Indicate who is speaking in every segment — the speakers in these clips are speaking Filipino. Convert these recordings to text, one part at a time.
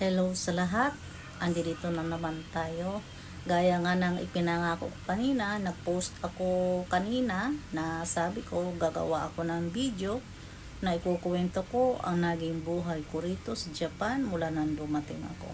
Speaker 1: Hello sa lahat. Andi dito na naman tayo. Gaya nga ng ipinangako ko kanina, nag-post ako kanina na sabi ko gagawa ako ng video na ikukuwento ko ang naging buhay ko rito sa Japan mula nang dumating ako.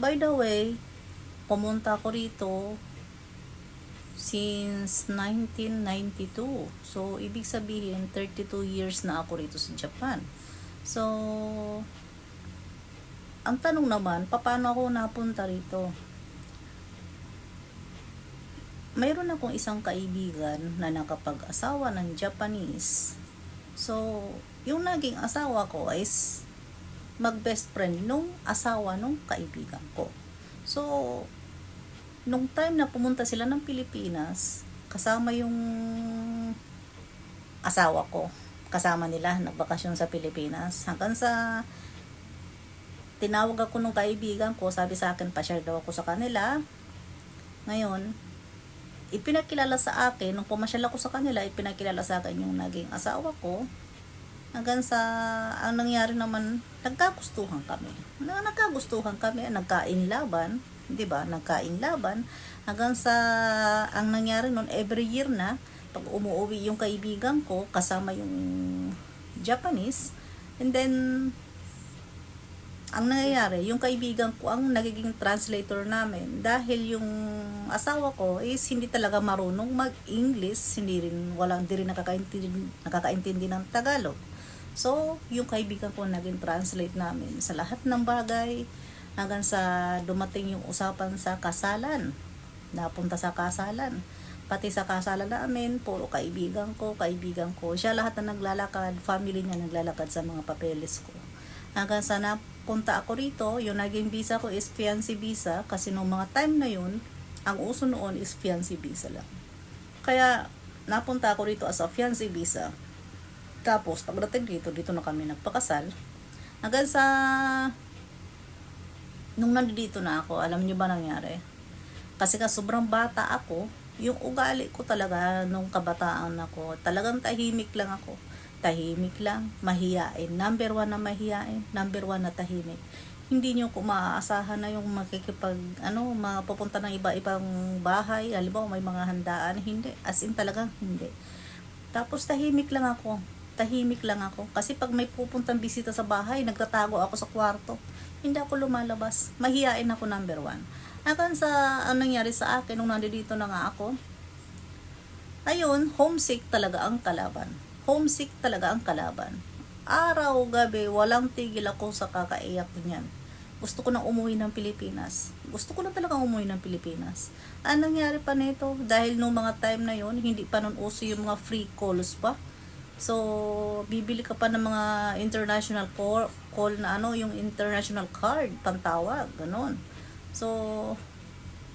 Speaker 1: By the way, pumunta ako rito since 1992. So, ibig sabihin, 32 years na ako rito sa Japan. So, ang tanong naman, paano ako napunta rito? Mayroon akong isang kaibigan na nakapag-asawa ng Japanese. So, yung naging asawa ko is mag-best friend nung asawa nung kaibigan ko. So, nung time na pumunta sila ng Pilipinas, kasama yung asawa ko. Kasama nila, nagbakasyon sa Pilipinas. Hanggang sa tinawag ako nung kaibigan ko, sabi sa akin, pa-share daw ako sa kanila. Ngayon, ipinakilala sa akin, nung pumasyal ako sa kanila, ipinakilala sa akin yung naging asawa ko. Hanggang sa, ang nangyari naman, nagkagustuhan kami. Na, nagkagustuhan kami, nagkain laban, di ba? Nagkain laban. Hanggang sa, ang nangyari nun, every year na, pag umuwi yung kaibigan ko, kasama yung Japanese, and then, ang nangyayari, yung kaibigan ko ang nagiging translator namin dahil yung asawa ko is hindi talaga marunong mag-English, hindi rin wala hindi rin nakakaintindi, nakakaintindi ng Tagalog. So, yung kaibigan ko naging translate namin sa lahat ng bagay hanggang sa dumating yung usapan sa kasalan. Napunta sa kasalan. Pati sa kasalan namin, puro kaibigan ko, kaibigan ko. Siya lahat na naglalakad, family niya naglalakad sa mga papeles ko. Hanggang sa napunta ako rito, yung naging visa ko is fiancé visa kasi nung mga time na yun, ang uso noon is fiancé visa lang. Kaya napunta ako rito as a fiancé visa. Tapos pagdating dito, dito na kami nagpakasal. Hanggang sa nung nandito na ako, alam niyo ba nangyari? Kasi ka sobrang bata ako, yung ugali ko talaga nung kabataan ako, talagang tahimik lang ako tahimik lang, mahiyain. Number one na mahiyain, number one na tahimik. Hindi nyo ko maaasahan na yung makikipag, ano, mapupunta ng iba-ibang bahay, halimbawa may mga handaan, hindi. As in talagang hindi. Tapos tahimik lang ako. Tahimik lang ako. Kasi pag may pupuntang bisita sa bahay, nagtatago ako sa kwarto. Hindi ako lumalabas. Mahiyain ako number one. Hanggang sa, ang nangyari sa akin, nung nandito na nga ako, ayun, homesick talaga ang kalaban homesick talaga ang kalaban. Araw, gabi, walang tigil ako sa kakaiyak niyan. Gusto ko nang umuwi ng Pilipinas. Gusto ko na talaga umuwi ng Pilipinas. Ano nangyari pa nito? Dahil nung mga time na yon hindi pa nun uso yung mga free calls pa. So, bibili ka pa ng mga international call, call na ano, yung international card, pantawag, ganun. So,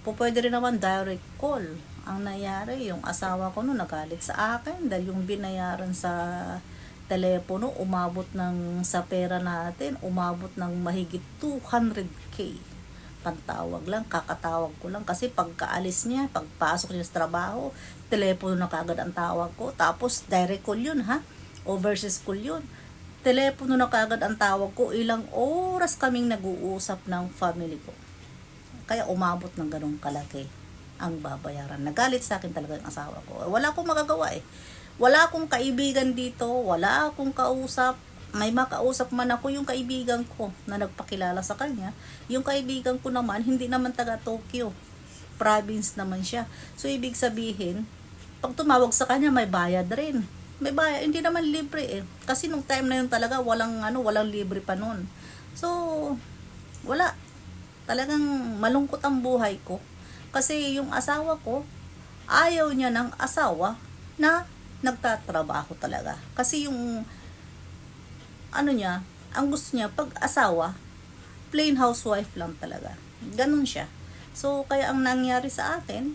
Speaker 1: po pwede rin naman direct call ang nangyari, yung asawa ko no nagalit sa akin dahil yung binayaran sa telepono umabot ng sa pera natin, umabot ng mahigit 200k. Pantawag lang, kakatawag ko lang kasi pagkaalis niya, pagpasok niya sa trabaho, telepono na kagad ang tawag ko. Tapos direct call yun ha, overseas call yun. Telepono na kagad ang tawag ko, ilang oras kaming nag-uusap ng family ko. Kaya umabot ng ganong kalaki ang babayaran. Nagalit sa akin talaga ang asawa ko. Wala akong magagawa eh. Wala akong kaibigan dito, wala akong kausap. May makausap man ako yung kaibigan ko na nagpakilala sa kanya. Yung kaibigan ko naman, hindi naman taga Tokyo. Province naman siya. So, ibig sabihin, pag tumawag sa kanya, may bayad rin. May bayad, hindi naman libre eh. Kasi nung time na yun talaga, walang, ano, walang libre pa nun. So, wala. Talagang malungkot ang buhay ko kasi yung asawa ko, ayaw niya ng asawa na nagtatrabaho talaga. Kasi yung, ano niya, ang gusto niya, pag asawa, plain housewife lang talaga. Ganun siya. So, kaya ang nangyari sa akin,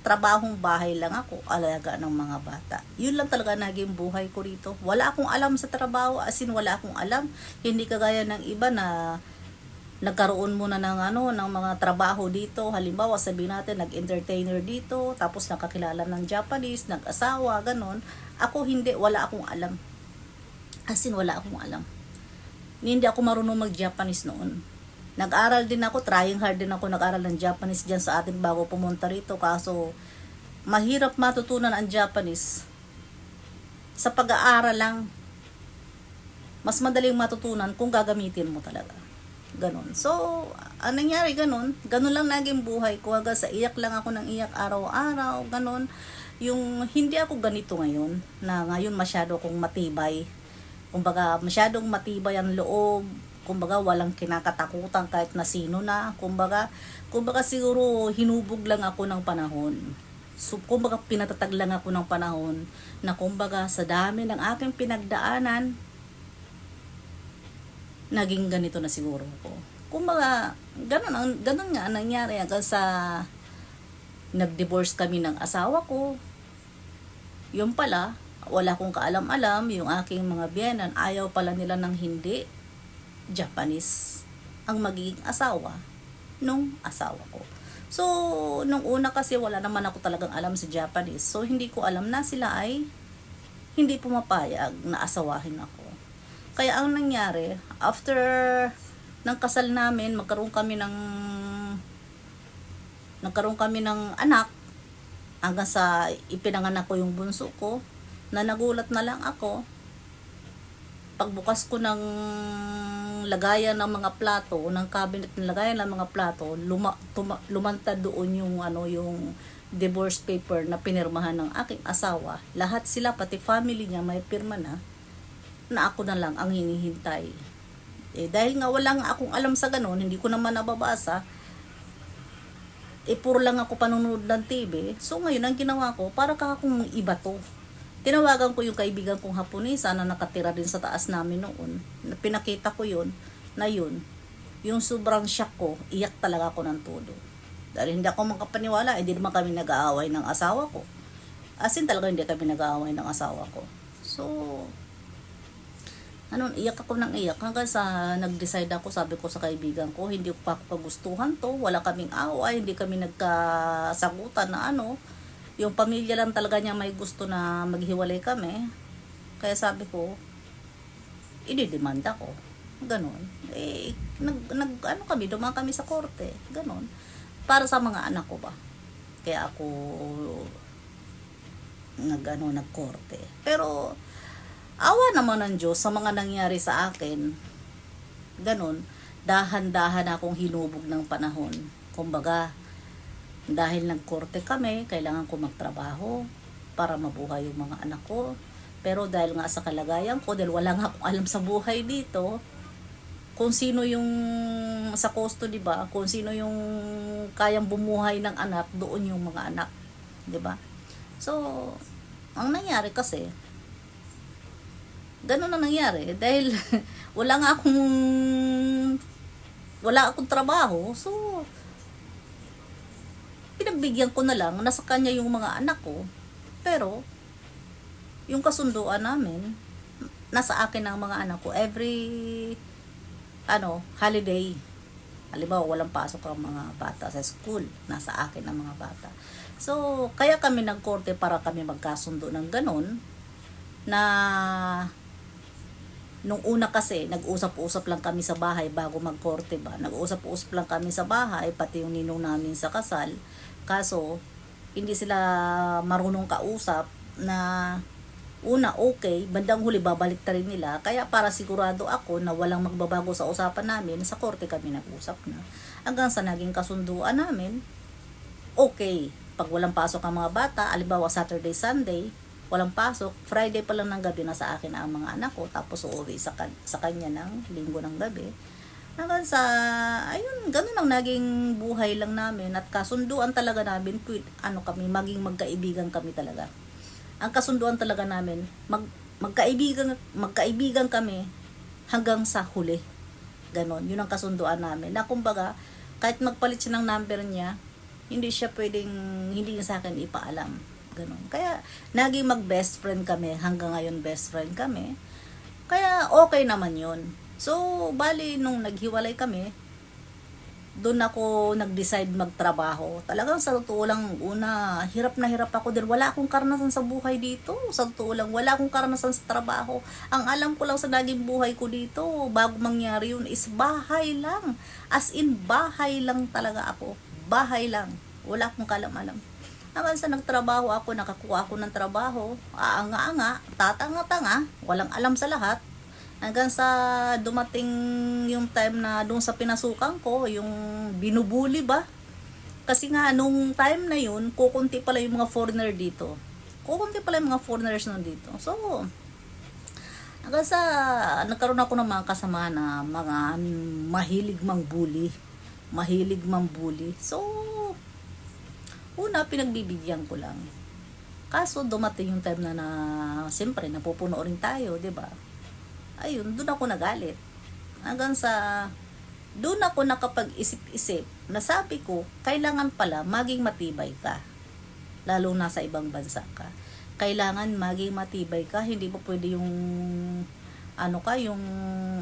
Speaker 1: trabahong bahay lang ako, alaga ng mga bata. Yun lang talaga naging buhay ko rito. Wala akong alam sa trabaho, as in wala akong alam. Hindi kagaya ng iba na nagkaroon muna ng ano ng mga trabaho dito halimbawa sabihin natin nag-entertainer dito tapos nakakilala ng Japanese nag-asawa ganon ako hindi wala akong alam as in wala akong alam hindi ako marunong mag-Japanese noon Nag-aral din ako, trying hard din ako nag-aral ng Japanese dyan sa atin bago pumunta rito. Kaso, mahirap matutunan ang Japanese sa pag-aaral lang. Mas madaling matutunan kung gagamitin mo talaga. Ganon. So, anong nangyari ganon? Ganon lang naging buhay ko. Hanggang sa iyak lang ako ng iyak araw-araw. Ganon. Yung hindi ako ganito ngayon. Na ngayon masyado kong matibay. Kumbaga, masyadong matibay ang loob. Kumbaga, walang kinakatakutan kahit na sino na. Kumbaga, kumbaga siguro hinubog lang ako ng panahon. So, kumbaga pinatatag lang ako ng panahon na kumbaga sa dami ng aking pinagdaanan, naging ganito na siguro ko. Kumbaga, ganun, ang, ganun nga ang nangyari hanggang sa nag-divorce kami ng asawa ko. Yung pala, wala kong kaalam-alam, yung aking mga biyenan, ayaw pala nila ng hindi Japanese ang magiging asawa nung asawa ko. So, nung una kasi wala naman ako talagang alam sa Japanese. So, hindi ko alam na sila ay hindi pumapayag na asawahin ako. Kaya ang nangyari, after ng kasal namin, magkaroon kami ng nagkaroon kami ng anak. Hanggang sa ipinanganak ko yung bunso ko na nagulat na lang ako. Pagbukas ko ng lagayan ng mga plato, ng cabinet ng lagayan ng mga plato, luma, tuma, lumantad doon yung ano yung divorce paper na pinirmahan ng aking asawa. Lahat sila pati family niya may pirma na na ako na lang ang hinihintay. Eh dahil nga wala nga akong alam sa ganun, hindi ko naman nababasa. Eh puro lang ako panonood ng TV. So ngayon ang ginawa ko, para ka akong iba to tinawagan ko yung kaibigan kong Haponesa na nakatira din sa taas namin noon. Na Pinakita ko yun, na yun, yung sobrang shock ko, iyak talaga ako ng todo. Dahil hindi ako makapaniwala, hindi naman kami nag-aaway ng asawa ko. As in talaga hindi kami nag-aaway ng asawa ko. So, ano, iyak ako ng iyak hanggang sa nag-decide ako, sabi ko sa kaibigan ko, hindi ko pa ako kagustuhan to, wala kaming away, hindi kami nagkasagutan na ano, yung pamilya lang talaga niya may gusto na maghiwalay kami. Kaya sabi ko, ididemanda ko. Ganon. Eh, nag, nag, ano kami, dumaan kami sa korte. Ganon. Para sa mga anak ko ba. Kaya ako, nag, ano, nagkorte. Pero, awa naman ng Diyos sa mga nangyari sa akin. Ganon. Dahan-dahan akong hinubog ng panahon. Kumbaga, dahil nagkorte kami, kailangan ko magtrabaho para mabuhay yung mga anak ko. Pero dahil nga sa kalagayan ko, dahil wala nga akong alam sa buhay dito, kung sino yung sa custody ba, kung sino yung kayang bumuhay ng anak, doon yung mga anak. 'di ba? So, ang nangyari kasi, ganun na nangyari. Dahil wala nga akong, wala akong trabaho, so, pinagbigyan ko na lang na sa kanya yung mga anak ko. Pero, yung kasunduan namin, nasa akin ang mga anak ko every ano, holiday. Halimbawa, walang pasok ang mga bata sa school. Nasa akin ang mga bata. So, kaya kami nagkorte para kami magkasundo ng ganun na nung una kasi, nag-usap-usap lang kami sa bahay bago magkorte ba. Nag-usap-usap lang kami sa bahay, pati yung ninong namin sa kasal. Kaso, hindi sila marunong kausap na una okay, bandang huli babalik ta rin nila. Kaya para sigurado ako na walang magbabago sa usapan namin, sa korte kami nag-usap na. Hanggang sa naging kasunduan namin, okay. Pag walang pasok ang mga bata, alibawa Saturday, Sunday, walang pasok, Friday pa lang ng gabi na sa akin ang mga anak ko, tapos uuwi sa, kan- sa kanya ng linggo ng gabi. Hanggang sa, ayun, ganun ang naging buhay lang namin at kasunduan talaga namin, quit, ano kami, maging magkaibigan kami talaga ang kasunduan talaga namin, mag, magkaibigan, magkaibigan kami hanggang sa huli. Ganon, yun ang kasunduan namin. Na kumbaga, kahit magpalit siya ng number niya, hindi siya pwedeng, hindi niya sa akin ipaalam. Ganon. Kaya, naging mag-best friend kami, hanggang ngayon best friend kami. Kaya, okay naman yun. So, bali, nung naghiwalay kami, doon ako nag-decide magtrabaho. Talagang sa totoo lang, una, hirap na hirap ako dahil wala akong karanasan sa buhay dito. Sa totoo lang, wala akong karanasan sa trabaho. Ang alam ko lang sa naging buhay ko dito, bago mangyari yun, is bahay lang. As in, bahay lang talaga ako. Bahay lang. Wala akong kalam-alam. Hanggang sa nagtrabaho ako, nakakuha ako ng trabaho, aanga-anga, tatanga-tanga, walang alam sa lahat. Hanggang sa dumating yung time na doon sa pinasukan ko, yung binubuli ba? Kasi nga, nung time na yun, kukunti pala yung mga foreigner dito. Kukunti pala yung mga foreigners nun dito. So, hanggang sa nagkaroon ako ng mga kasama na mga mahilig mang bully. Mahilig mang bully. So, una, pinagbibigyan ko lang. Kaso, dumating yung time na na, siyempre, napupuno rin tayo, di ba? ayun, doon ako nagalit. Hanggang sa, doon ako nakapag-isip-isip na sabi ko, kailangan pala maging matibay ka. Lalo na sa ibang bansa ka. Kailangan maging matibay ka, hindi mo pwede yung, ano ka, yung,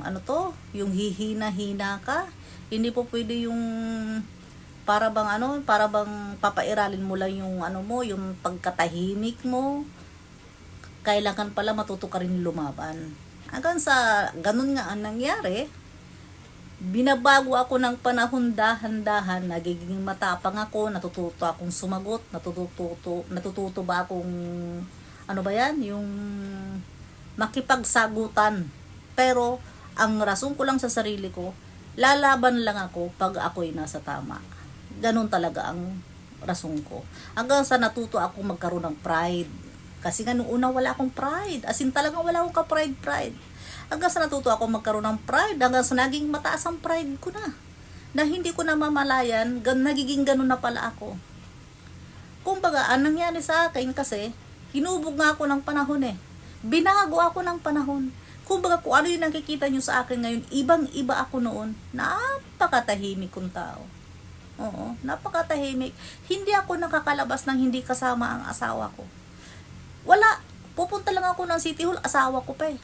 Speaker 1: ano to, yung hihina-hina ka. Hindi po pwede yung, para bang ano, para bang papairalin mo lang yung ano mo, yung pagkatahimik mo. Kailangan pala matuto ka rin lumaban hanggang sa ganun nga ang nangyari, binabago ako ng panahon dahan-dahan, nagiging matapang ako, natututo akong sumagot, natututo, natututo ba akong, ano ba yan, yung makipagsagutan. Pero, ang rason ko lang sa sarili ko, lalaban lang ako pag ako'y nasa tama. Ganun talaga ang rason ko. Hanggang sa natuto ako magkaroon ng pride kasi nga nung una wala akong pride. As in talagang wala akong ka-pride, pride. Hanggang sa natuto ako magkaroon ng pride, hanggang sa naging mataas ang pride ko na. Na hindi ko na mamalayan, gan nagiging ganun na pala ako. Kumbaga, anong nangyari sa akin kasi, hinubog nga ako ng panahon eh. Binago ako ng panahon. Kumbaga, kung ano yung nakikita nyo sa akin ngayon, ibang-iba ako noon. Napakatahimik kong tao. Oo, napakatahimik. Hindi ako nakakalabas ng hindi kasama ang asawa ko. Wala. Pupunta lang ako ng City Hall, asawa ko pa eh.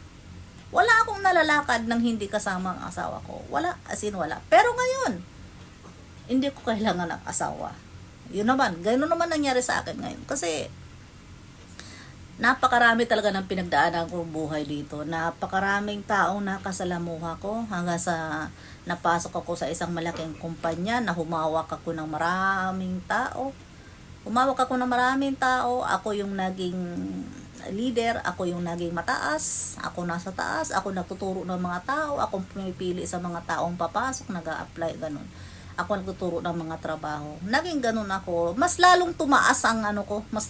Speaker 1: Wala akong nalalakad ng hindi kasama ang asawa ko. Wala, as in wala. Pero ngayon, hindi ko kailangan ng asawa. Yun naman, gano'n naman nangyari sa akin ngayon. Kasi, napakarami talaga ng pinagdaanan kong buhay dito. Napakaraming taong nakasalamuha ko hanggang sa napasok ako sa isang malaking kumpanya na humawak ako ng maraming tao. Humawak ako ng maraming tao. Ako yung naging leader, ako yung naging mataas, ako nasa taas, ako nagtuturo ng mga tao, ako pumipili sa mga taong papasok, nag apply ganun. Ako nagtuturo ng mga trabaho. Naging ganun ako. Mas lalong tumaas ang ano ko, mas